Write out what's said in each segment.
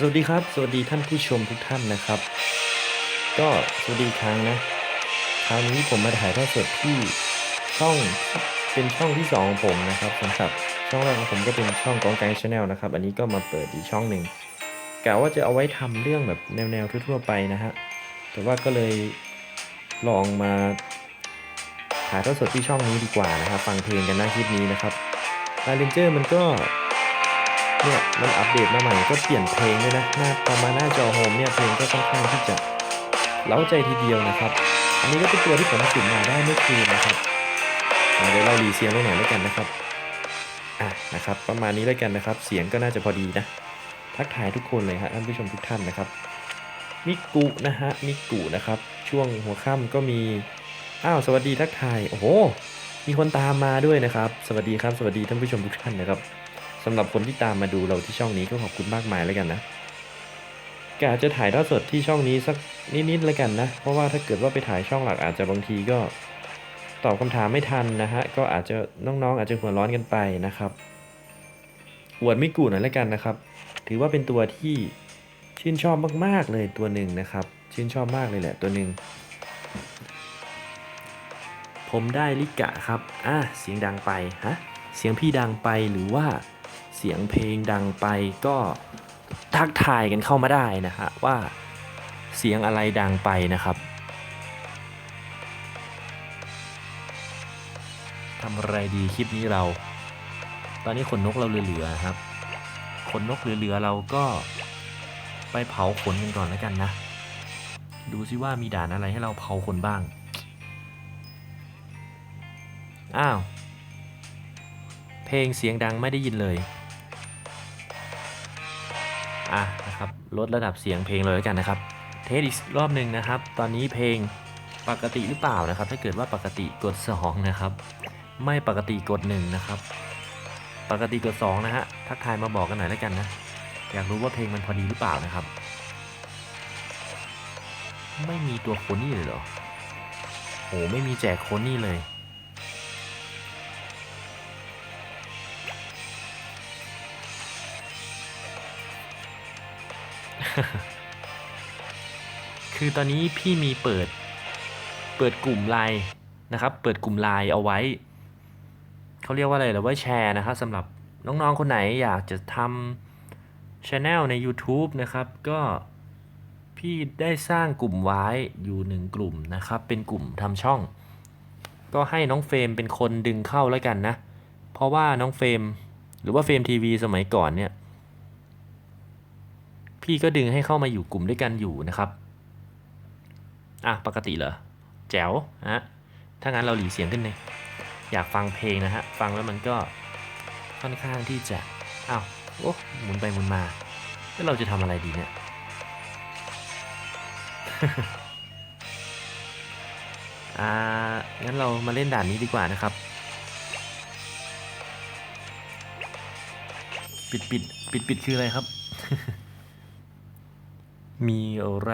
สวัสดีครับ สวัสดีท่านผู้ชมทุกท่านนะครับ ก็สวัสดีครั้งนะ คราวนี้ผมมาถ่ายทอดสดที่ช่องเป็นช่องที่สองของผมนะครับสำหรับช่องแรกของผมก็เป็นช่องกองไกชาแนลนะครับ อันนี้ก็มาเปิดอีกช่องหนึ่งกะว่าจะเอาไว้ทำเรื่องแบบแนวๆทั่วๆไปนะฮะแต่ว่าก็เลยลองมาถ่ายทอดสดที่ช่องนี้ดีกว่านะครับ ฟังเพลงกันหน้าคลิปนี้นะครับลายเลนเจอร์มันก็ เนี่ยมันอัปเดตมาใหม่ก็เปลี่ยนเพลงด้วยนะหน้าพอมาหน้าจอโฮมเนี่ยเพลงก็ค่อนข้างที่จะเล้าใจทีเดียวนะครับ อันนี้ก็เป็นตัวที่ผมสุ่มมาได้เมื่อคืนนะครับเดี๋ยวเรารีเสียงไว้หน่อยแล้วกันนะครับอะนะครับ ประมาณนี้แล้วกันนะครับ เสียงก็น่าจะพอดีนะ ทักทายทุกคนเลยฮะท่านผู้ชมทุกท่านนะครับมิกุนะฮะมิกุนะครับ ช่วงหัวค่ำก็มีอ้าวสวัสดีทักทายโอ้โหมีคนตามมาด้วยนะครับ สวัสดีครับ สวัสดีท่านผู้ชมทุกท่านนะครับำหรับคนที่ตามมาดูเราที่ช่องนี้ก็ขอบคุณมากมายแล้วกันนะกอาจจะถ่ายทอดสดที่ช่องนี้สักนิดๆแล้วกันนะ เพราะว่าถ้าเกิดว่าไปถ่ายช่องหลักอาจจะบางทีก็ตอบคำถามไม่ทันนะฮะ ก็อาจจะน้องๆ อาจจะหัวร้อนกันไปนะครับอวดไม่กูหน่อยแล้วกันนะครับ ถือว่าเป็นตัวที่ชื่นชอบมากๆเลยตัวหนึ่งนะครับ ชื่นชอบมากเลยแหละตัวหนึ่งผมได้ลิกะครับ อะเสียงดังไปฮะ เสียงพี่ดังไปหรือว่า เสียงเพลงดังไปก็ทักทายกันเข้ามาได้นะฮะว่าเสียงอะไรดังไปนะครับทำอะไรดีคลิปนี้เรา ตอนนี้ขนนกเราเหลือๆนะครับ ขนนกเหลือๆเราก็ไปเผาขนกันก่อนแล้วกันนะ ดูซิว่ามีด่านอะไรให้เราเผาขนบ้าง อ้าว เพลงเสียงดังไม่ได้ยินเลย อะนะครับลดระดับเสียงเพลงเลยแล้วกันนะครับ เทสอีกรอบหนึ่งนะครับ ตอนนี้เพลงปกติหรือเปล่านะครับ ถ้าเกิดว่าปกติกด2นะครับ ไม่ปกติกด1นะครับ ปกติกด2นะฮะทักทายมาบอกกันหน่อยแล้วกันนะอยากรู้ว่าเพลงมันพอดีหรือเปล่านะครับ ไม่มีตัวโคนี่เลยเหรอโหไม่มีแจกโคนี่เลย คือตอนนี้พี่มีเปิด เปิดกลุ่มไลน์นะครับ เปิดกลุ่มไลน์เอาไว้ เขาเรียกว่าอะไรหรือว่าแชร์นะครับสำหรับน้องๆ คนไหนอยากจะทำช anel ใน YouTube นะครับ ก็พี่ได้สร้างกลุ่มไว้อยู่หนึ่งกลุ่มนะครับ เป็นกลุ่มทำช่อง ก็ให้น้องเฟรมเป็นคนดึงเข้าแล้วกันนะ เพราะว่าน้องเฟรมหรือว่าเฟรมทีวีสมัยก่อนเนี่ย พี่ก็ดึงให้เข้ามาอยู่กลุ่มด้วยกันอยู่นะครับอะปกติเหรอแจ๋วฮะถ้างั้นเราหลีเสียงขึ้นเลยอยากฟังเพลงนะฮะฟังแล้วมันก็ค่อนข้างที่จะอ้าวโอ้หมุนไปหมุนมา แล้วเราจะทำอะไรดีเนี่ยอ่างั้นเรามาเล่นด่านนี้ดีกว่านะครับ ปิดปิดปิดปิดคืออะไรครับ มีอะไร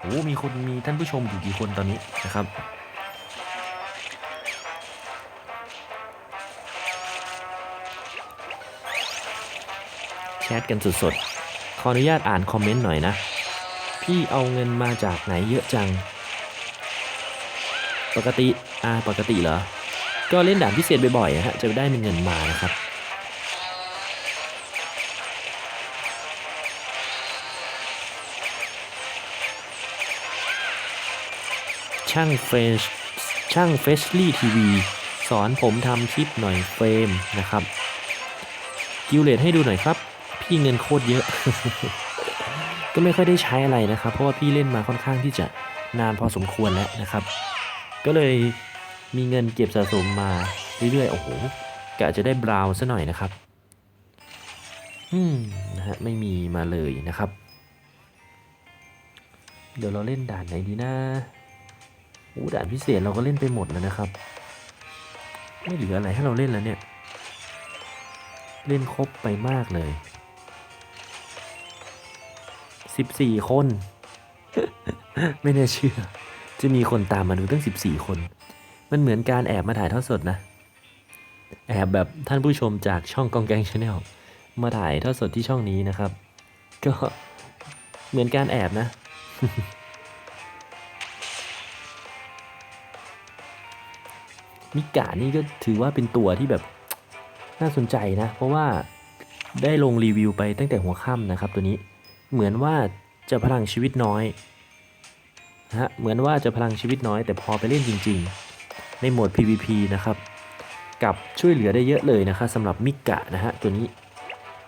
โอ้มีคนมีท่านผู้ชมอยู่กี่คนตอนนี้นะครับ แชทกันสดๆ ขออนุญาตอ่านคอมเมนต์หน่อยนะ พี่เอาเงินมาจากไหนเยอะจัง ปกติ อ่า ปกติเหรอ ก็เล่นด่านพิเศษบ่อยๆอะฮะ จะได้มีเงินมานะครับ ช่างเฟสช่างเฟสลี่ทีวีสอนผมทำคลิปหน่อยเฟรมนะครับกิวเลตให้ดูหน่อยครับ พี่เงินโคตรเยอะ ก็ไม่ค่อยได้ใช้อะไรนะครับ เพราะว่าพี่เล่นมาค่อนข้างที่จะนานพอสมควรแล้วนะครับ ก็เลยมีเงินเก็บสะสมมาเรื่อยๆ โอ้โหกะจะได้บราวน์ซะหน่อยนะครับ อืมนะฮะไม่มีมาเลยนะครับ เดี๋ยวเราเล่นด่านไหนดีนะ โอ้ด่านพิเศษเราก็เล่นไปหมดแล้วนะครับ ไม่เหลืออะไรให้เราเล่นแล้วเนี่ย เล่นครบไปมากเลย 14 คน ไม่น่าเชื่อ จะมีคนตามมาดูตั้ง 14 คน มันเหมือนการแอบมาถ่ายทอดสดนะ แอบแบบท่านผู้ชมจากช่องกองแกงชาแนลมาถ่ายทอดสดที่ช่องนี้นะครับ ก็เหมือนการแอบนะ มิกะนี่ก็ถือว่าเป็นตัวที่แบบน่าสนใจนะ เพราะว่าได้ลงรีวิวไปตั้งแต่หัวค่ำนะครับตัวนี้เหมือนว่าจะพลังชีวิตน้อยนะฮะเหมือนว่าจะพลังชีวิตน้อย แต่พอไปเล่นจริง ๆ ในโหมด PVP นะครับกับช่วยเหลือได้เยอะเลยนะครับสำหรับมิกะนะฮะตัวนี้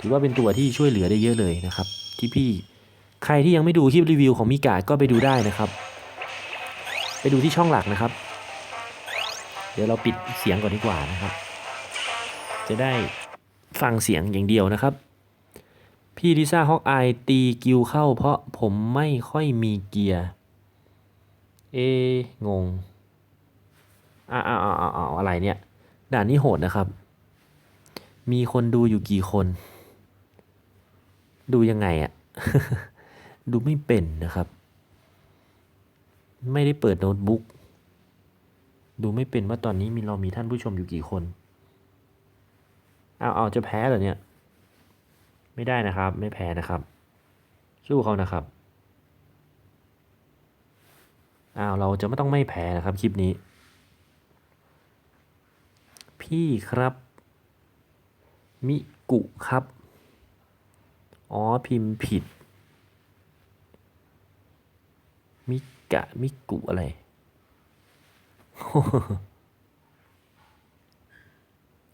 ถือว่าเป็นตัวที่ช่วยเหลือได้เยอะเลยนะครับ ที่พี่ใครที่ยังไม่ดูคลิปรีวิวของมิกะก็ไปดูได้นะครับ ไปดูที่ช่องหลักนะครับ ดี๋ยวเราปิดเสียงก่อนดีกว่านะครับ จะได้ฟังเสียงอย่างเดียวนะครับ พี่ลิซ่าฮอกอายตีกิวเข้า เพราะผมไม่ค่อยมีเกียร์ เองงอ้าวอ้าวอ้าวอ้าอะไรเนี่ย ด่านนี้โหดนะครับ มีคนดูอยู่กี่คน ดูยังไงอะดูไม่เป็นนะครับ ไม่ได้เปิดโน้ตบุ๊ก ดูไม่เป็นว่าตอนนี้มีเรามีท่านผู้ชมอยู่กี่คนเอาเอาจะแพ้เหรอเนี่ย ไม่ได้นะครับ ไม่แพ้นะครับ สู้เขานะครับอ้าวเราจะไม่ต้องไม่แพ้นะครับคลิปนี้ พี่ครับ มิกุครับ อ๋อพิมพ์ผิด มิกะมิกุอะไร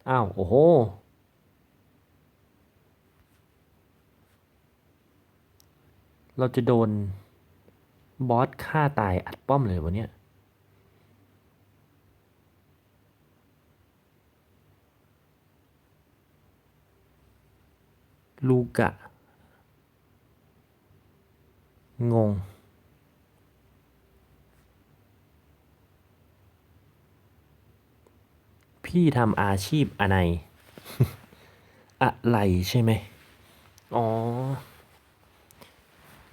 อ้าว โอ้โห เราจะโดน บอสฆ่าตายอัดป้อมเลยวะเนี่ยลูกะ งง พี่ทำอาชีพอะไรอะไรใช่ไหม อ๋อ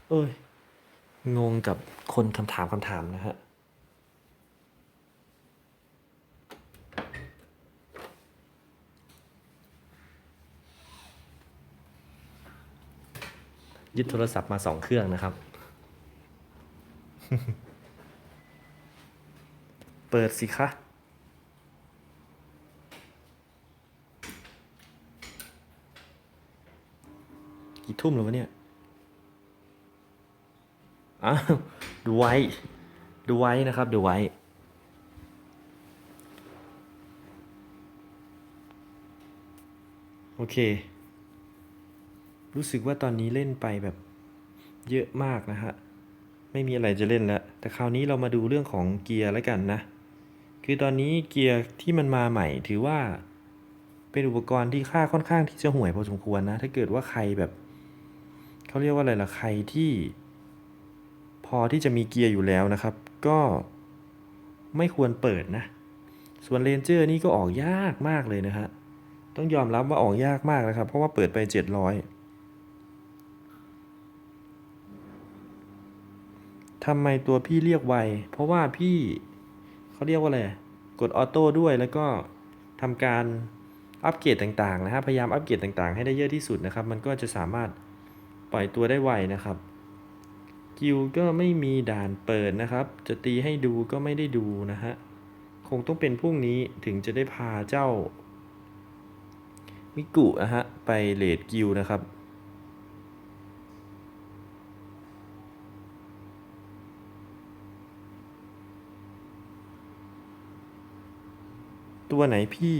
เอ้ย งงกับคนคำถามคำถามนะฮะยึดโทรศัพท์มาสองเครื่องนะครับ เปิดสิคะ กี่ ทุ่มแล้ววะเนี่ย อ้าว ดูไว้ ดูไว้นะครับ ดูไว้ โอเค รู้สึกว่าตอนนี้เล่นไปแบบเยอะมากนะฮะ ไม่มีอะไรจะเล่นแล้ว แต่คราวนี้เรามาดูเรื่องของเกียร์แล้วกันนะ คือตอนนี้เกียร์ที่มันมาใหม่ถือว่าเป็นอุปกรณ์ที่ค่าค่อนข้างที่จะห่วยพอสมควรนะ ถ้าเกิดว่าใครแบบ เขาเรียกว่าอะไรล่ะใครที่ พอที่จะมีเกียร์อยู่แล้วนะครับ ก็ไม่ควรเปิดนะ ส่วนเลนเจอร์นี่ก็ออกยากมากเลยนะฮะ ต้องยอมรับว่าออกยากมากนะครับ เพราะว่าเปิดไป 700ทำไมตัวพี่เรียกไว เพราะว่าพี่เขาเรียกว่าอะไร กดออโต้ด้วยแล้วก็ทำการอัปเกรดต่างๆนะฮะ พยายามอัปเกรดต่างๆ ให้ได้เยอะที่สุดนะครับ มันก็จะสามารถ ปล่อยตัวได้ไวนะครับ กิวก็ไม่มีด่านเปิดนะครับ จะตีให้ดูก็ไม่ได้ดูนะฮะ คงต้องเป็นพรุ่งนี้ถึงจะได้พาเจ้า มิกุนะฮะ ไปเลดกิวนะครับตัวไหนพี่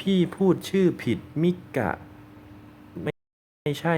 พี่พูดชื่อผิดมิกะ ไม่ไม่ใช่